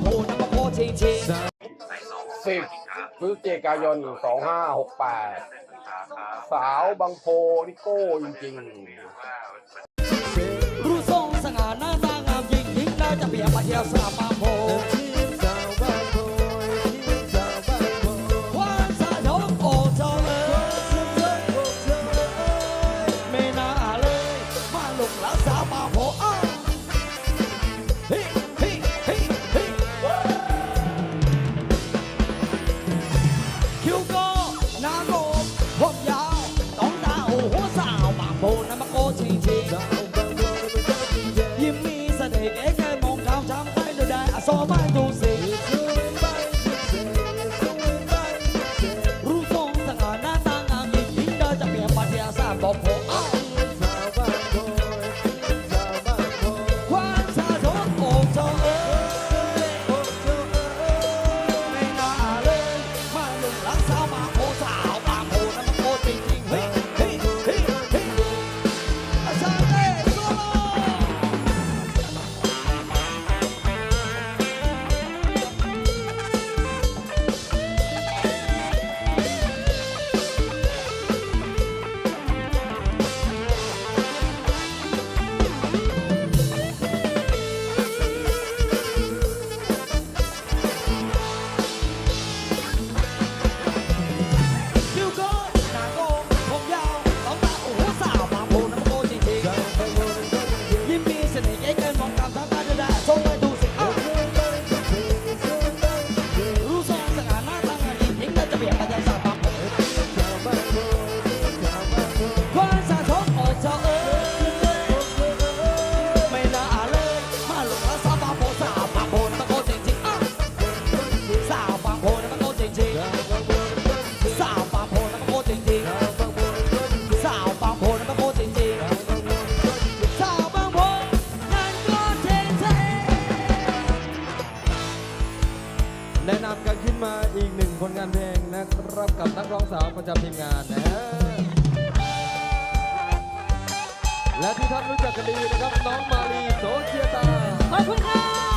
โพน้มโพชงชงสิบพฤศจิกายน 2568 สาวบางโพนี่โก้จริง saw my ขึ้นมาอีกหนึ่งผลงานเพลงนะครับกับนักร้องสาวประจำทีมงานนะฮะและที่ท่านรู้จักกันดีนะครับน้องมาลีโซเชียตาขอบคุณค่ะ